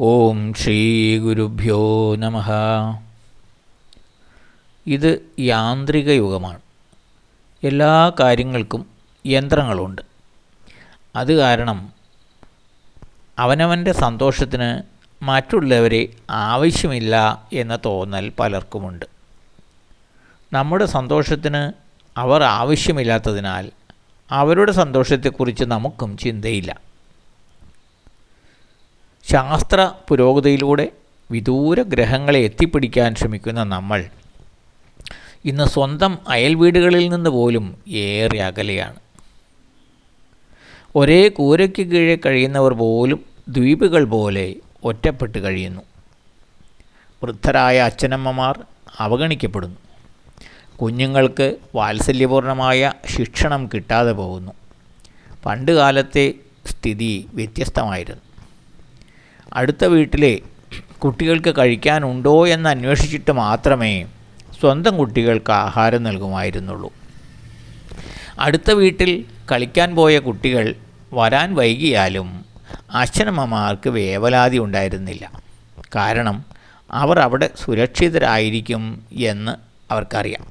ഓം ശ്രീ ഗുരുഭ്യോ നമ. ഇത് യാന്ത്രിക യുഗമാണ്. എല്ലാ കാര്യങ്ങൾക്കും യന്ത്രങ്ങളുണ്ട്. അത് കാരണം അവനവന്റെ സന്തോഷത്തിന് മറ്റുള്ളവരെ ആവശ്യമില്ല എന്ന തോന്നൽ പലർക്കുമുണ്ട്. നമ്മുടെ സന്തോഷത്തിന് അവർ ആവശ്യമില്ലാത്തതിനാൽ അവരുടെ സന്തോഷത്തെക്കുറിച്ച് നമുക്കും ചിന്തയില്ല. ശാസ്ത്ര പുരോഗതിയിലൂടെ വിദൂര ഗ്രഹങ്ങളെ എത്തിപ്പിടിക്കാൻ ശ്രമിക്കുന്ന നമ്മൾ ഇന്ന് സ്വന്തം അയൽ വീടുകളിൽ നിന്ന് പോലും ഏറെ അകലെയാണ്. ഒരേ കൂരയ്ക്ക് കീഴെ കഴിയുന്നവർ പോലും ദ്വീപുകൾ പോലെ ഒറ്റപ്പെട്ട് കഴിയുന്നു. വൃദ്ധരായ അച്ഛനമ്മമാർ അവഗണിക്കപ്പെടുന്നു. കുഞ്ഞുങ്ങൾക്ക് വാത്സല്യപൂർണമായ ശിക്ഷണം കിട്ടാതെ പോകുന്നു. പണ്ട് കാലത്തെ സ്ഥിതി വ്യത്യസ്തമായിരുന്നു. അടുത്ത വീട്ടിലെ കുട്ടികൾക്ക് കഴിക്കാനുണ്ടോ എന്ന് അന്വേഷിച്ചിട്ട് മാത്രമേ സ്വന്തം കുട്ടികൾക്ക് ആഹാരം നൽകുമായിരുന്നുള്ളൂ. അടുത്ത വീട്ടിൽ കളിക്കാൻ പോയ കുട്ടികൾ വരാൻ വൈകിയാലും അച്ഛനമ്മമാർക്ക് വേവലാതി ഉണ്ടായിരുന്നില്ല. കാരണം അവർ അവിടെ സുരക്ഷിതരായിരിക്കും എന്ന് അവർക്കറിയാം.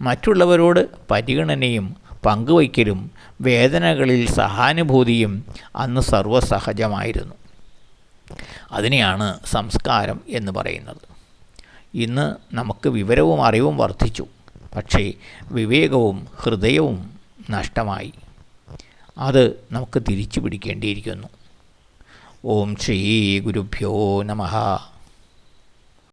മറ്റുള്ളവരോട് പരിഗണനയും പങ്കുവയ്ക്കലും വേദനകളിൽ സഹാനുഭൂതിയും അന്ന് സർവസഹജമായിരുന്നു. അതിനെയാണ് സംസ്കാരം എന്ന് പറയുന്നത്. ഇന്ന് നമുക്ക് വിവരവും അറിവും വർദ്ധിച്ചു. പക്ഷേ വിവേകവും ഹൃദയവും നഷ്ടമായി. അത് നമുക്ക് തിരിച്ചു പിടിക്കേണ്ടിയിരിക്കുന്നു ഓം ശ്രീ ഗുരുഭ്യോ നമഃ.